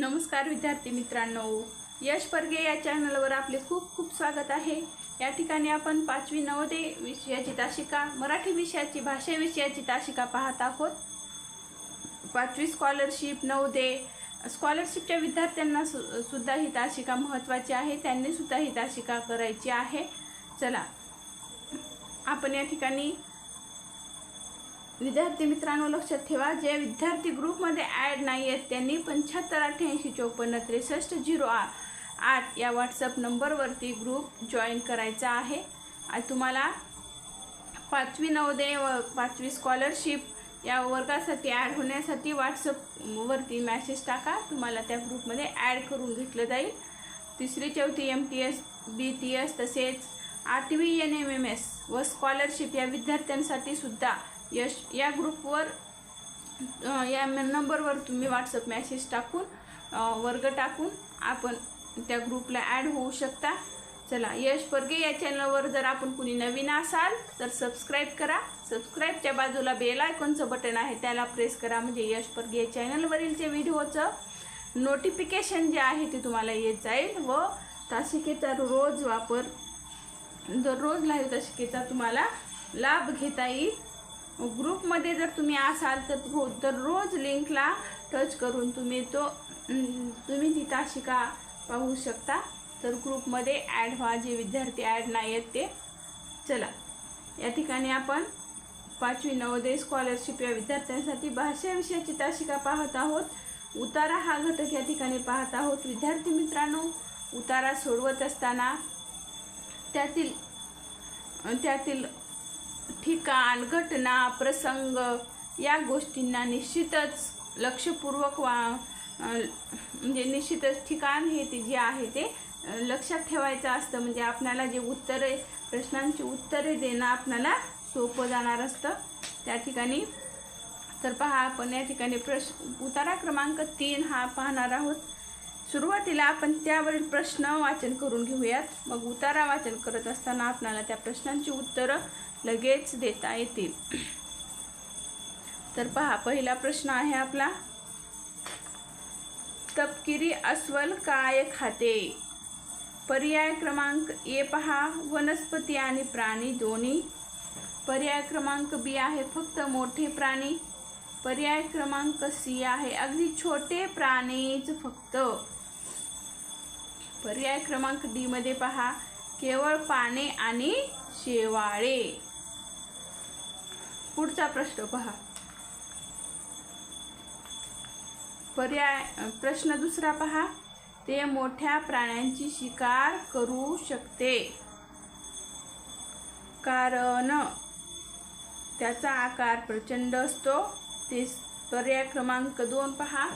नमस्कार विद्यार्थी मित्रांनो. यश परगे या चॅनलवर आपले खूप खूप स्वागत आहे. या ठिकाणी आपण पाचवी नवोदय विषयाची तासिका मराठी विषयाची भाषा विषयाची तासिका पाहत आहोत. पाचवी स्कॉलरशिप नवोदय. स्कॉलरशिपच्या विद्यार्थ्यांना सु सुद्धा ही तासिका महत्त्वाची आहे. त्यांनी सुद्धा ही तासिका करायची आहे. चला. आपण या ठिकाणी विद्यार्थी मित्रांनो लक्षात ठेवा जे विद्यार्थी ग्रुपमध्ये ॲड नाही आहेत त्यांनी पंच्याहत्तर अठ्ठ्याऐंशी चौपन्न त्रेसष्ट झिरो आठ या व्हॉट्सअप नंबरवरती ग्रुप जॉईन करायचा आहे. आणि तुम्हाला पाचवी नवोदय व पाचवी स्कॉलरशिप या वर्गासाठी ॲड होण्यासाठी व्हॉट्सअपवरती मॅसेज टाका. तुम्हाला त्या ग्रुपमध्ये ॲड करून घेतलं जाईल. तिसरी चौथी M T S B T S तसेच आठवी एन एम एम एस व स्कॉलरशिप या विद्यार्थ्यांसाठी सुद्धा यश या ग्रुपवर या नंबरवर तुम्ही व्हॉट्सअप मॅसेज टाकून वर्ग टाकून आपण त्या ग्रुपला ॲड होऊ शकता. चला यश परगे या चॅनलवर जर आपण कुणी नवीन असाल तर सबस्क्राईब करा. सबस्क्राईबच्या बाजूला बेल आयकॉनचं बटन आहे त्याला प्रेस करा. म्हणजे यश परगे या चॅनलवरील जे व्हिडिओचं नोटिफिकेशन जे आहे ते तुम्हाला येत जाईल व तासिकेचा रोज वापर दररोज लाईव्ह तासिकेचा तुम्हाला लाभ घेता येईल. ग्रुपमध्ये जर तुम्ही असाल तर हो, रोज दररोज लिंकला टच करून तुम्ही तो तुम्ही ती शिका पाहू शकता. तर ग्रुपमध्ये ॲड व्हा जे विद्यार्थी ॲड नाही आहेत ते. चला या ठिकाणी आपण पाचवी नवोदय स्कॉलरशिप या विद्यार्थ्यांसाठी भाषा विषयाची तासिका पाहत आहोत. उतारा हा घटक या ठिकाणी पाहत आहोत. विद्यार्थी मित्रांनो उतारा सोडवत असताना त्यातील त्यातील ठिकाण घटना प्रसंग या गोष्टींना निश्चितच लक्षपूर्वक वा म्हणजे निश्चितच ठिकाण हे ते जे आहे ते लक्षात ठेवायचं असतं. म्हणजे आपल्याला जे उत्तरे प्रश्नांची उत्तरे देणं आपल्याला सोपं जाणार असतं. त्या ठिकाणी तर पहा आपण या ठिकाणी प्रश उतारा क्रमांक तीन हा पाहणार आहोत. सुरुवातीला आपण त्यावरील प्रश्न वाचन करून घेऊयात. मग उतारा वाचन करत असताना आपल्याला त्या प्रश्नांची उत्तरं लगेच देता येतील. तर पहा पहिला प्रश्न आहे आपला. तपकिरी अस्वल काय खाते? पर्याय क्रमांक ए पहा वनस्पती आणि प्राणी दोन्ही. पर्याय क्रमांक बी आहे फक्त मोठे प्राणी. पर्याय क्रमांक सी आहे अगदी छोटे प्राणीच फक्त. पर्याय क्रमांक डी मध्ये पहा केवळ पाने आणि शेवाळे. पुढचा प्रश्न पहा. पर्याय प्रश्न दुसरा पहा. ते मोठ्या प्राण्यांची शिकार करू शकते. कारण त्याचा आकार प्रचंड असतो. ते पर्याय क्रमांक दोन पहा.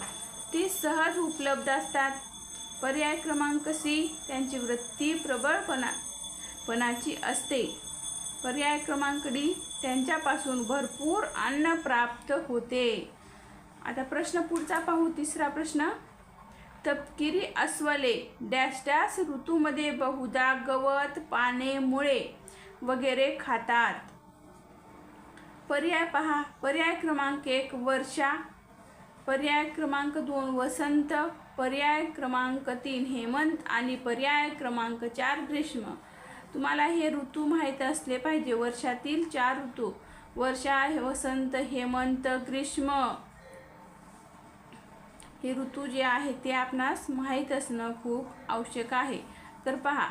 ती सहज उपलब्ध असतात. पर्याय क्रमांक सी त्यांची वृत्ती प्रबळपणा पणाची असते. पर्याय क्रमांक डी त्यांच्यापासून भरपूर अन्न प्राप्त होते. आता प्रश्न पुढचा पाहू तिसरा प्रश्न. तपकिरी अस्वले डॅश डॅश ऋतूमध्ये बहुधा गवत पाने मुळे वगैरे खातात. पर्याय पहा. पर्याय क्रमांक एक वर्षा. पर्याय क्रमांक दोन वसंत. पर्याय क्रमांक तीन हेमंत. आणि पर्याय क्रमांक चार ग्रीष्म. तुम्हाला हे ऋतू माहीत असले पाहिजे. वर्षातील चार ऋतू. वर्षा वसंत हेमंत ग्रीष्म. हे ऋतू जे आहे ते आपणास माहीत असणं खूप आवश्यक आहे. तर पहा.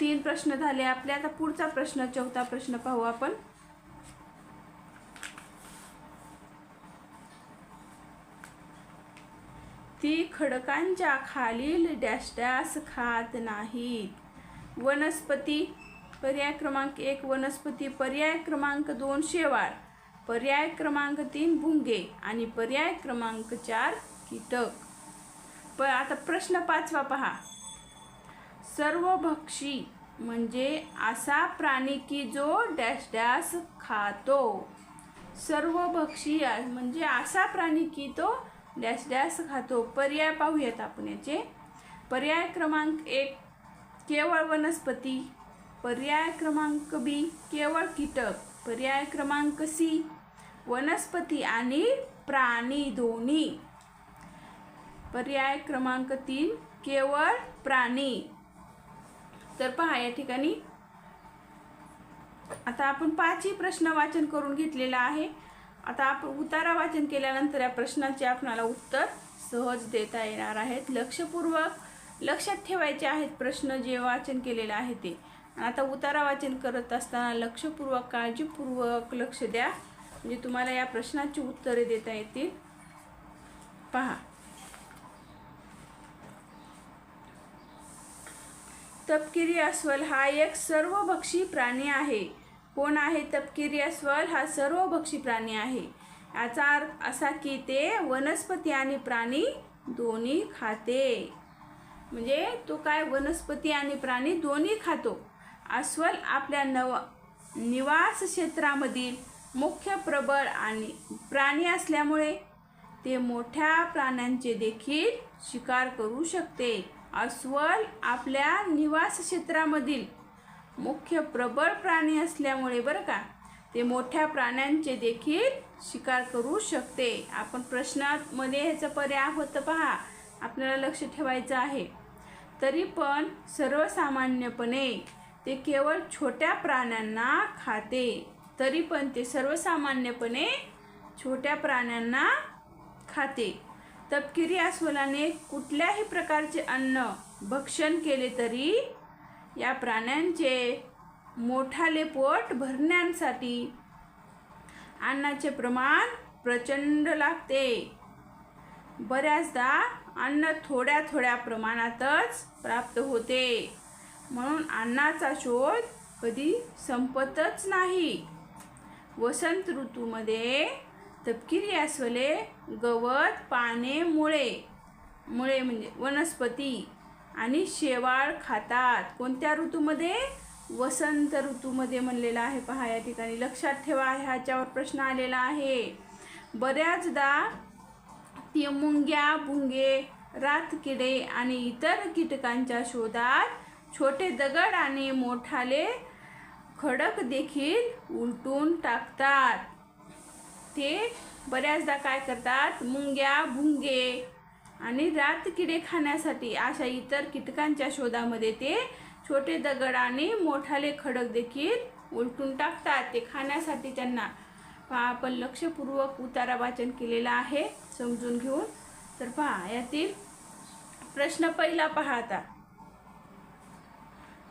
तीन प्रश्न झाले आपले. आता पुढचा प्रश्न चौथा प्रश्न पाहू आपण. ती खडकांच्या खालील डॅश डॅश खात नाहीत. वनस्पती पर्याय क्रमांक एक वनस्पती पर्याय क्रमांक दोन शेवाळ पर्याय क्रमांक तीन भुंगे आणि पर्याय क्रमांक चार कीटक. प आता प्रश्न पाचवा पहा. सर्वभक्षी म्हणजे असा प्राणी की जो डॅश डॅश खातो. सर्वभक्षी आहे म्हणजे असा प्राणी की तो डॅश डॅश खातो. पर्याय पाहूयात आपण याचे. पर्याय क्रमांक एक केवळ वनस्पती. पर्याय क्रमांक बी केवळ कीटक. पर्याय क्रमांक सी वनस्पती आणि प्राणी दोन्ही. पर्याय क्रमांक तीन केवळ प्राणी. तर पहा या ठिकाणी. आता आपण पाचही प्रश्न वाचन करून घेतलेला आहे. आता आपण उतारा वाचन केल्यानंतर या प्रश्नाचे आपणाला उत्तर सहज देता येणार आहेत. लक्षपूर्वक लक्षात ठेवायचे आहेत प्रश्न जे वाचन केलेले आहे ते. आता उतारा वाचन करत असताना लक्षपूर्वक काळजीपूर्वक लक्ष द्या. म्हणजे तुम्हाला या प्रश्नाची उत्तरे देता येतील. पहा. तपकिरी अस्वल हा एक सर्वभक्षी प्राणी आहे. कोण आहे तपकिरी अस्वल? हा सर्व भक्षी प्राणी आहे. याचा अर्थ असा की ते वनस्पती आणि प्राणी दोन्ही खाते. म्हणजे तो काय वनस्पती आणि प्राणी दोन्ही खातो. अस्वल आपल्या नव निवास क्षेत्रामधील मुख्य प्रबळ आणि प्राणी असल्यामुळे ते मोठ्या प्राण्यांचे देखील शिकार करू शकते. अस्वल आपल्या निवास क्षेत्रामधील मुख्य प्रबळ प्राणी असल्यामुळे बरं का ते मोठ्या प्राण्यांचे देखील शिकार करू शकते. आपण प्रश्नामध्ये ह्याचं पर्याय होतं पहा. आपल्याला लक्ष ठेवायचं आहे. तरी पण सर्वसामान्यपणे ते केवळ छोट्या प्राण्यांना खाते. तरी पण ते सर्वसामान्यपणे छोट्या प्राण्यांना खाते. तपकिरी अस्वलाने कुठल्याही प्रकारचे अन्न भक्षण केले तरी या प्राण्यांचे मोठाले पोट भरण्यासाठी अन्नाचे प्रमाण प्रचंड लागते. बऱ्याचदा अन्न थोड्या थोड्या प्रमाणातच प्राप्त होते. म्हणून अन्नाचा शोध कधी संपतच नाही. वसंत ऋतूमध्ये तपकिरी अस्वले गवत पाने मुळे मुळे म्हणजे वनस्पती आणि शेवाळ खातात. कोणत्या ऋतूमध्ये? वसंत ऋतूमध्ये म्हणलेला आहे पहा या ठिकाणी. लक्षात ठेवा ह्याच्यावर प्रश्न आलेला आहे. बऱ्याचदा ती मुंग्या भुंगे रातकिडे आणि इतर कीटकांच्या शोधात छोटे दगड आणि मोठाले खडक देखील उलटून टाकतात. ते बऱ्याचदा काय करतात? मुंग्या भुंगे आणि रातकिडे खाण्यासाठी अशा इतर कीटकांच्या शोधामध्ये ते छोटे दगड आणि मोठाले खडक देखील उलटून टाकतात. ते खाण्यासाठी त्यांना पहा आपण लक्षपूर्वक उतारा वाचन केलेला आहे. समजून घेऊन. तर पहा यातील प्रश्न पहिला पहा आता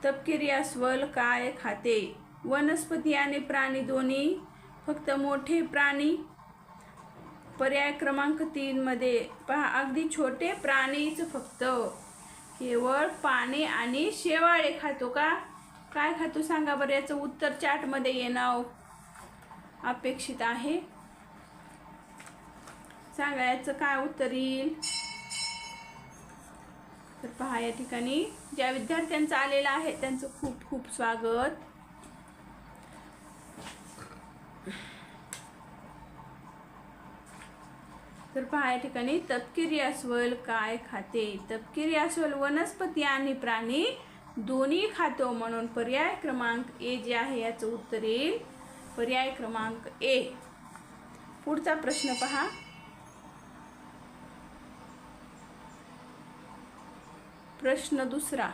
तपकिरी अस्वल काय खाते? वनस्पती आणि प्राणी दोन्ही फक्त मोठे प्राणी पर्याय क्रमांक तीनमध्ये पहा अगदी छोटे प्राणीच फक्त. केवळ पाने आणि शेवाळे खातो का? काय खातो सांगा बरं याचं उत्तर चार्टमध्ये येणं अपेक्षित आहे. सांगा याचं काय उत्तर येईल? तर पहा या ठिकाणी ज्या विद्यार्थ्यांचं आलेलं आहे त्यांचं खूप खूप स्वागत. तर पहा या ठिकाणी तपकिरी अस्वल काय खाते? तपकिरी अस्वल वनस्पती आणि प्राणी दोन्ही खातो म्हणून पर्याय क्रमांक ए जे आहे याचं उत्तर येईल. पर्याय क्रमांक ए. पुढचा प्रश्न पहा. प्रश्न दुसरा.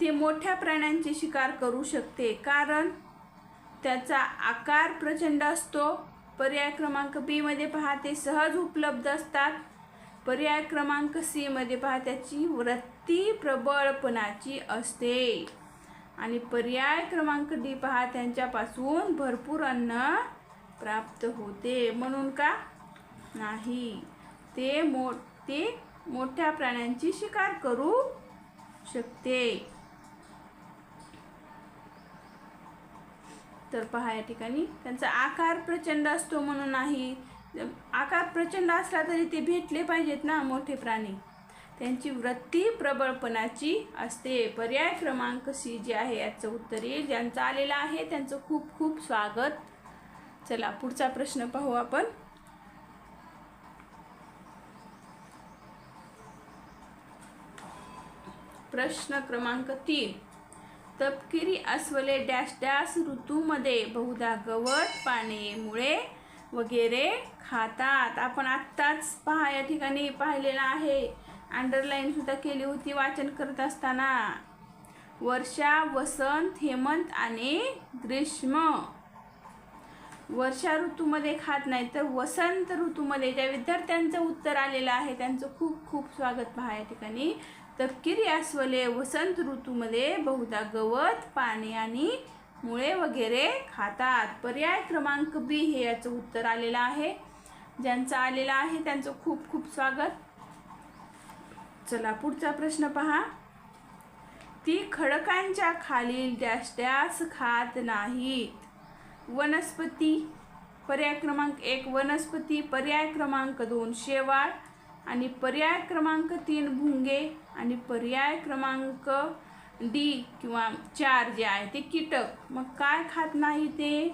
ते मोठ्या प्राण्यांची शिकार करू शकते कारण त्याचा आकार प्रचंड असतो. पर्याय क्रमांक बीमध्ये पहा ते सहज उपलब्ध असतात. पर्याय क्रमांक सीमध्ये पहा त्याची वृत्ती प्रबळपणाची असते. आणि पर्याय क्रमांक डी पहा त्यांच्यापासून भरपूर अन्न प्राप्त होते. म्हणून का? नाही. ते मो ते मोठ्या प्राण्यांची शिकार करू शकते. तर पहा या ठिकाणी. त्यांचा आकार प्रचंड असतो म्हणून नाही आकार प्रचंड असला तरी ते भेटले पाहिजेत ना मोठे प्राणी. त्यांची वृत्ती प्रबळपणाची असते. पर्याय क्रमांक सी जे आहे याचं उत्तर येईल ज्यांचं आलेलं आहे त्यांचं खूप खूप स्वागत. चला पुढचा प्रश्न पाहू आपण. प्रश्न क्रमांक तीन. तपकिरी अस्वले डॅश डॅश ऋतूमध्ये बहुधा गवत पाने मुळे वगैरे खातात. आपण आत्ताच पहा या ठिकाणी पाहिलेलं आहे. अंडरलाईन सुद्धा केली होती वाचन करत असताना. वर्षा वसंत हेमंत आणि ग्रीष्म. वर्षा ऋतूमध्ये खात नाही तर वसंत ऋतूमध्ये ज्या विद्यार्थ्यांचं उत्तर आलेलं आहे त्यांचं खूप खूप स्वागत पहा या ठिकाणी. तपकिरी अस्वले वसंत ऋतूमध्ये बहुधा गवत पाणी आणि मुळे वगैरे खातात. पर्याय क्रमांक बी हे याचं उत्तर आलेलं आहे. ज्यांचं आलेलं आहे त्यांचं खूप खूप स्वागत. चला पुढचा प्रश्न पहा. ती खडकांच्या खालील डॅश डॅश खात नाहीत. वनस्पती पर्याय क्रमांक एक वनस्पती पर्याय क्रमांक दोन शेवाळ. आणि पर्याय क्रमांक तीन भुंगे आणि पर्याय क्रमांक डी किंवा चार जे आहे ते कीटक. मग काय खात नाही ते?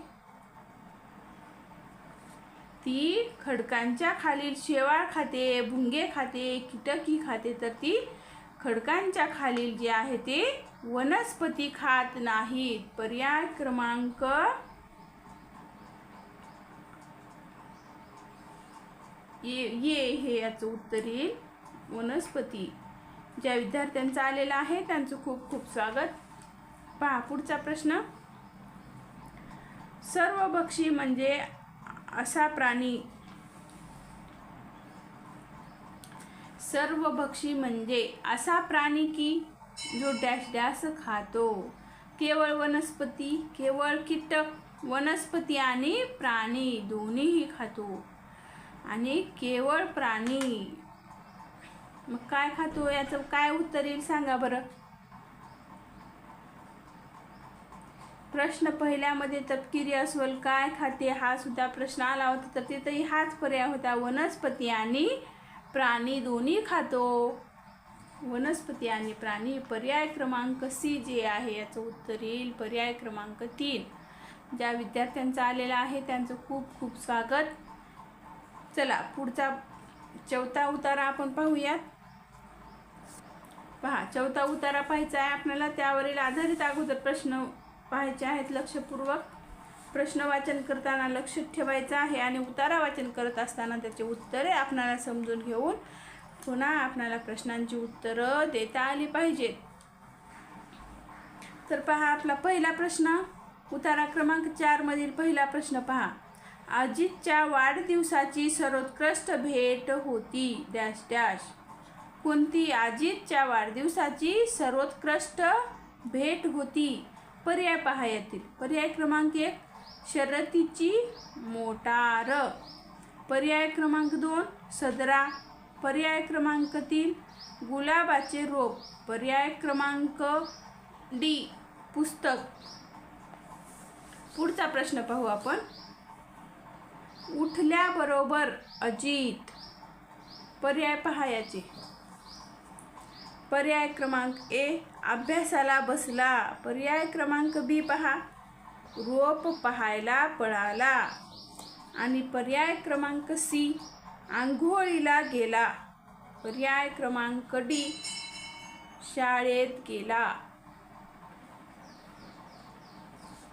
ती खडकांच्या खालील शेवाळ खाते भुंगे खाते कीटकही खाते. तर ती खडकांच्या खालील जे आहे ते वनस्पती खात नाहीत. पर्याय क्रमांक ये ये हे याचं उत्तर येईल. वनस्पती. ज्या विद्यार्थ्यांचा आलेला आहे त्यांचं खूप खूप स्वागत. पहा पुढचा प्रश्न. सर्वभक्षी म्हणजे असा प्राणी. सर्वभक्षी म्हणजे असा प्राणी की जो डॅश डॅश खातो. केवळ वनस्पती केवळ कीटक वनस्पती आणि प्राणी दोन्हीही खातो. आणि केवळ प्राणी. मग काय खातो याचं काय उत्तर येईल सांगा बरं. प्रश्न पहिल्यामध्ये तपकिरी अस्वल काय खाते हा सुद्धा प्रश्न आला होता तर तिथंही हाच पर्याय होता. वनस्पती आणि प्राणी दोन्ही खातो. वनस्पती आणि प्राणी पर्याय क्रमांक सी जे आहे याचं उत्तर येईल पर्याय क्रमांक तीन. ज्या विद्यार्थ्यांचा आलेला आहे त्यांचं खूप खूप स्वागत. चला पुढचा चौथा उतारा आपण पाहूयात. पहा चौथा उतारा पाहायचा आहे आपल्याला. त्यावरील आधारित अगोदर प्रश्न पाहायचे आहेत लक्षपूर्वक. प्रश्न वाचन करताना लक्ष ठेवायचं आहे आणि उतारा वाचन करत असताना त्याचे उत्तरे आपणाला समजून घेऊन पुन्हा आपणाला प्रश्नांची उत्तरं देता आली पाहिजेत. तर पहा आपला पहिला प्रश्न उतारा क्रमांक चारमधील पहिला प्रश्न पहा. अजितच्या वाढदिवसाची सर्वोत्कृष्ट भेट होती डॅश डॅश. कोणती अजितच्या वाढदिवसाची सर्वोत्कृष्ट भेट होती. पर्याय पहा येतील. पर्याय क्रमांक एक शर्यतीची मोटार. पर्याय क्रमांक दोन सदरा. पर्याय क्रमांक तीन गुलाबाचे रोप. पर्याय क्रमांक डी पुस्तक. पुढचा प्रश्न पाहू आपण. उठल्याबरोबर अजित पर्याय पहायाचे. पर्याय क्रमांक ए अभ्यासाला बसला. पर्याय क्रमांक बी पहा. रोप पाहायला पळाला. आणि पर्याय क्रमांक सी आंघोळीला गेला. पर्याय क्रमांक डी शाळेत गेला.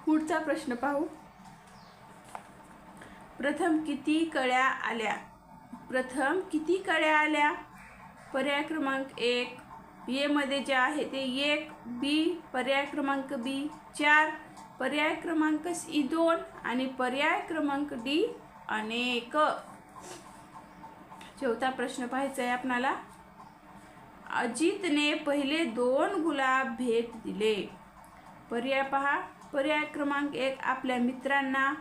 पुढचा प्रश्न पाहू. प्रथम किती कळ्या आल्या? प्रथम किती कळ्या आल्या? पर्याय क्रमांक एक. येमध्ये जे आहे ते एक बी पर्याय क्रमांक बी चार पर्याय क्रमांक सी दोन आणि पर्याय क्रमांक डी अनेक. चौथा प्रश्न पाहायचा आहे आपणाला. अजितने पहिले दोन गुलाब भेट दिले. पर्याय पहा. पर्याय क्रमांक एक आपल्या मित्रांना.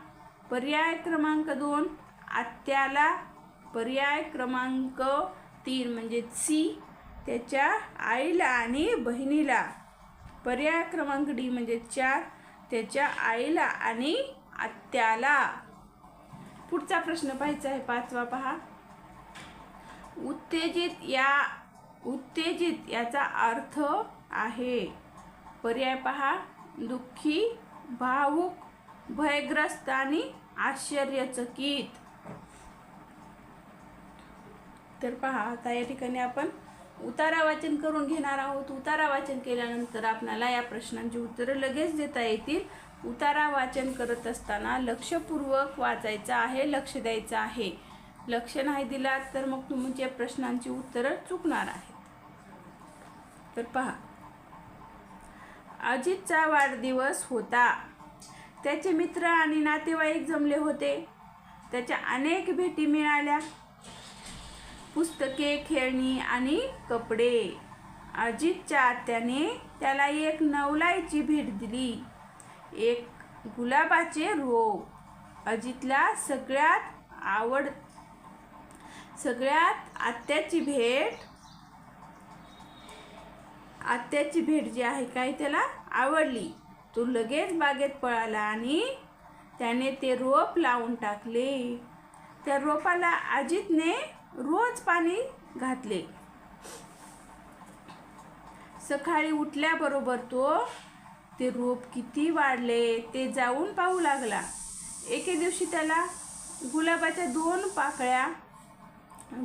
पर्याय क्रमांक दोन आत्याला पर्याय क्रमांक तीन म्हणजे सी त्याच्या आईला आणि बहिणीला. पर्याय क्रमांक डी म्हणजे चार त्याच्या आईला आणि आत्याला. पुढचा प्रश्न पाहायचा आहे पाचवा पहा. उत्तेजित या उत्तेजित याचा अर्थ आहे. पर्याय पहा. दुःखी भावुक भयग्रस्त आणि आश्चर्यचकित तर पहा आता या ठिकाणी आपण उतारा वाचन करून घेणार आहोत. उतारा वाचन केल्यानंतर आपल्याला या प्रश्नांची उत्तरं लगेच देता येतील. उतारा वाचन करत असताना लक्षपूर्वक वाचायचं आहे लक्ष द्यायचं आहे. लक्ष नाही दिलात तर मग तुमच्या प्रश्नांची उत्तरं चुकणार आहेत. तर पहा अजितचा वाढदिवस होता. त्याचे मित्र आणि नातेवाईक जमले होते. त्याच्या अनेक भेटी मिळाल्या. पुस्तके खेळणी आणि कपडे. अजितच्या आत्याने त्याला एक नवलाईची भेट दिली. एक गुलाबाचे रोप अजितला सगळ्यात आवड सगळ्यात आत्याची भेट आत्याची भेट जी आहे काय त्याला आवडली. तो लगेच बागेत पळाला आणि त्याने ते रोप लावून टाकले. त्या रोपाला अजितने रोज पाणी घातले. सकाळी उठल्याबरोबर तो ते रोप किती वाढले ते जाऊन पाहू लागला. एके दिवशी त्याला गुलाबाच्या दोन पाकळ्या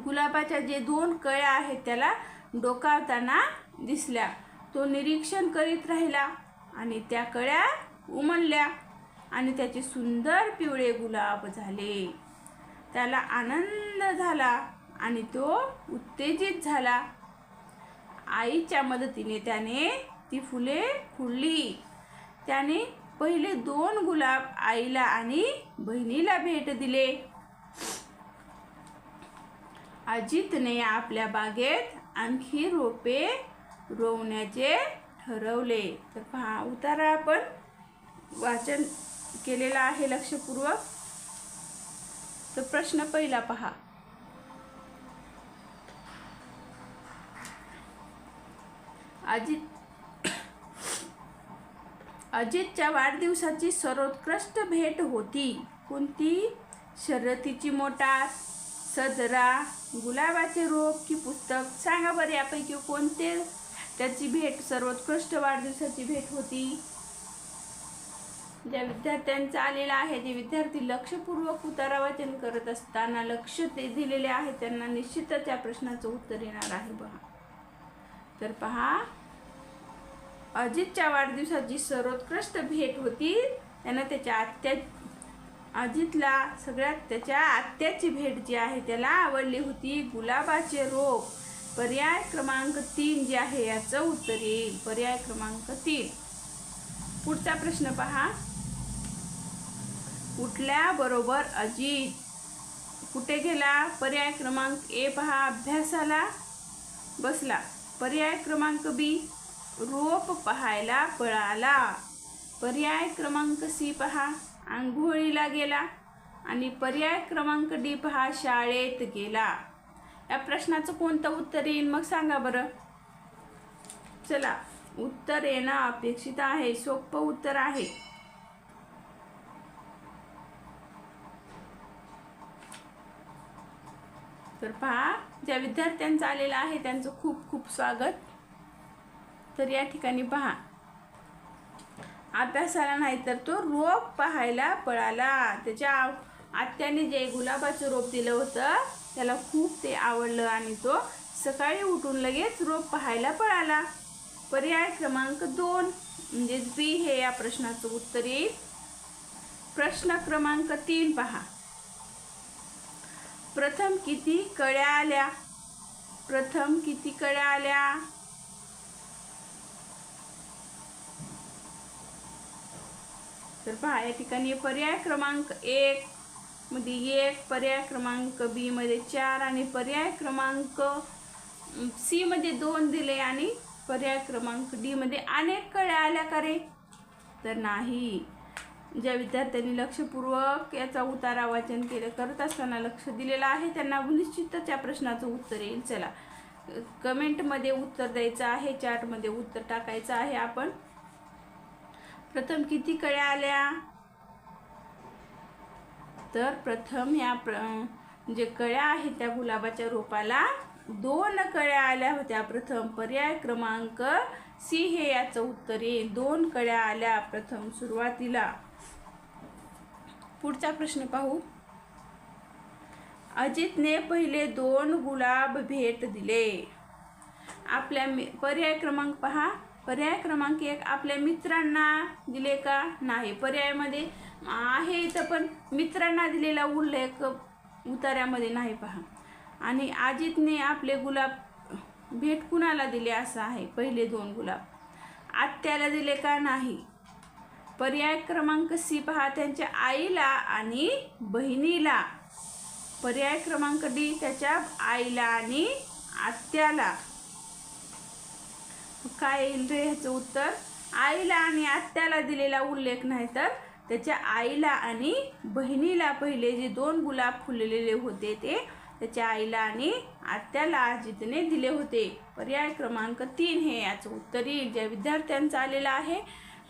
गुलाबाच्या जे दोन कळ्या आहेत त्याला डोकावताना दिसल्या. तो निरीक्षण करीत राहिला. आणि त्या कळ्या उमलल्या आणि त्याचे सुंदर पिवळे गुलाब झाले. त्याला आनंद झाला आणि तो उत्तेजित झाला. आईच्या मदतीने त्याने ती फुले फुडली. त्याने पहिले दोन गुलाब आईला आणि बहिणीला भेट दिले. अजितने आपल्या बागेत आणखी रोपे रोवण्याचे ठरवले. तर पहा उतारा आपण वाचन केलेला आहे लक्षपूर्वक. तर प्रश्न पहिला पहा. अजित अजितच्या वाढदिवसाची सर्वोत्कृष्ट भेट होती. कोणती? शर्यतीची मोटार सदरा गुलाबाचे रोप की पुस्तक? सांगा बरं यापैकी कोणते त्याची भेट सर्वोत्कृष्ट वाढदिवसाची भेट होती. ज्या विद्यार्थ्यांचा आलेला आहे जे विद्यार्थी लक्षपूर्वक उतारा वाचन करत असताना लक्ष ते दिलेले आहे त्यांना निश्चितच या प्रश्नाचं उत्तर येणार आहे पहा तर पहा अजितच्या वाढदिवसाची सर्वोत्कृष्ट भेट होती. त्यानं त्याच्या आत्या अजितला सगळ्यात त्याच्या आत्याची भेट जी आहे त्याला आवडली होती गुलाबाचे रोप. पर्याय क्रमांक तीन जे आहे याचं उत्तर येईल. पर्याय क्रमांक तीन. पुढचा प्रश्न पहा. उठल्याबरोबर अजित? कुठे गेला? पर्याय क्रमांक ए पहा अभ्यासाला. बसला. पर्याय क्रमांक बी रोप पाहायला पळाला. पर्याय क्रमांक सी पहा आंघोळीला गेला. आणि पर्याय क्रमांक डी पहा शाळेत गेला. या प्रश्नाचं कोणतं उत्तर येईल मग सांगा बरं. चला. उत्तर येणं अपेक्षित आहे. सोपं उत्तर आहे. तर पहा ज्या विद्यार्थ्यांचं आलेलं आहे त्यांचं खूप खूप स्वागत. तर या ठिकाणी पहा. अभ्यासाला नाही तर तो रोप पाहायला पळाला. त्याच्या आत्याने जे गुलाबाचं रोप दिलं होतं त्याला खूप ते आवडलं आणि तो सकाळी उठून लगेच रोप पाहायला पळाला. पर्याय क्रमांक दोन म्हणजेच बी हे या प्रश्नाचं उत्तर येईल. प्रश्न क्रमांक तीन पहा. प्रथम किती कळ्या आल्या? प्रथम किती कळ्या आल्या? तर पहा या ठिकाणी पर्याय क्रमांक एक मध्ये एक पर्याय क्रमांक बी मध्ये चार आणि पर्याय क्रमांक सी मध्ये दोन दिले आणि पर्याय क्रमांक डी मध्ये अनेक कळ्या आल्या का रे? तर नाही. ज्या विद्यार्थ्यांनी लक्षपूर्वक याचा उतारा वाचन केलं करत असताना लक्ष दिलेलं आहे त्यांना निश्चितच या प्रश्नाचं उत्तर येईल. चला कमेंटमध्ये उत्तर द्यायचं आहे चार्टमध्ये उत्तर टाकायचं आहे आपण. प्रथम किती कळ्या आल्या? तर प्रथम या प्र जे कळ्या आहेत त्या गुलाबाच्या रोपाला दोन कळ्या आल्या होत्या. प्रथम पर्याय क्रमांक सी हे याचं उत्तर येईल. दोन कळ्या आल्या प्रथम सुरुवातीला. पुढचा प्रश्न पाहू. अजितने पहिले दोन गुलाब भेट दिले. आपल्या पर्याय क्रमांक पहा. पर्याय क्रमांक एक आपल्या मित्रांना दिले का? नाही. पर्यायामध्ये आहे इथं पण. मित्रांना दिलेला उल्लेख उतार्यामध्ये नाही पहा. आणि अजितने आपले गुलाब भेट कुणाला दिले असं आहे? पहिले दोन गुलाब. आत्याला दिले का नाही? पर्याय क्रमांक सी पहा. त्यांच्या आईला आणि बहिणीला. पर्याय क्रमांक डी त्याच्या आईला आणि आत्याला. काय येईल रे ह्याचं उत्तर? आईला आणि आत्याला दिलेला उल्लेख नाही तर त्याच्या आईला आणि बहिणीला पहिले जे दोन गुलाब फुललेले होते ते त्याच्या आईला आणि आत्याला अजितने दिले होते. पर्याय क्रमांक तीन हे याचं उत्तर येईल. ज्या विद्यार्थ्यांचं आलेलं आहे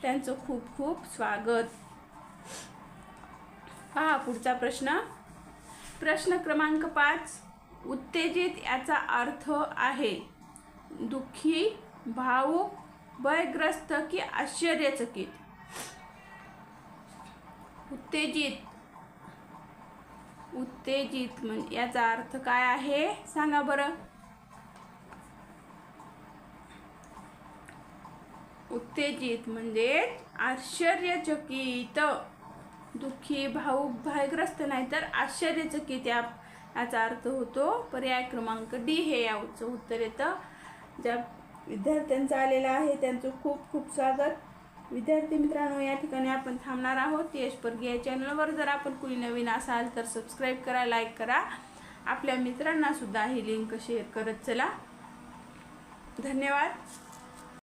त्यांचं खूप खूप स्वागत. पहा पुढचा प्रश्न. प्रश्न क्रमांक पाच. उत्तेजित याचा अर्थ आहे दुःखी भावूक भयग्रस्त की आश्चर्यचकित? उत्तेजित. उत्तेजित म्हणजे याचा अर्थ काय आहे? सांगा बरं. उत्तेजित म्हणजे आश्चर्यचकित. दुःखी भाऊक भयग्रस्त नाही तर आश्चर्यचकित. या याचा अर्थ होतो पर्याय क्रमांक डी हे याचं उत्तर येतं. ज्या विद्यार्थ्यांचं आलेलं आहे त्यांचं खूप खूप स्वागत. विद्यार्थी मित्रांनो या ठिकाणी आपण थांबणार आहोत. यश परगी या चॅनलवर जर आपण कुणी नवीन असाल तर सबस्क्राईब करा लाईक करा. आपल्या मित्रांनासुद्धा ही लिंक शेअर करत चला. धन्यवाद.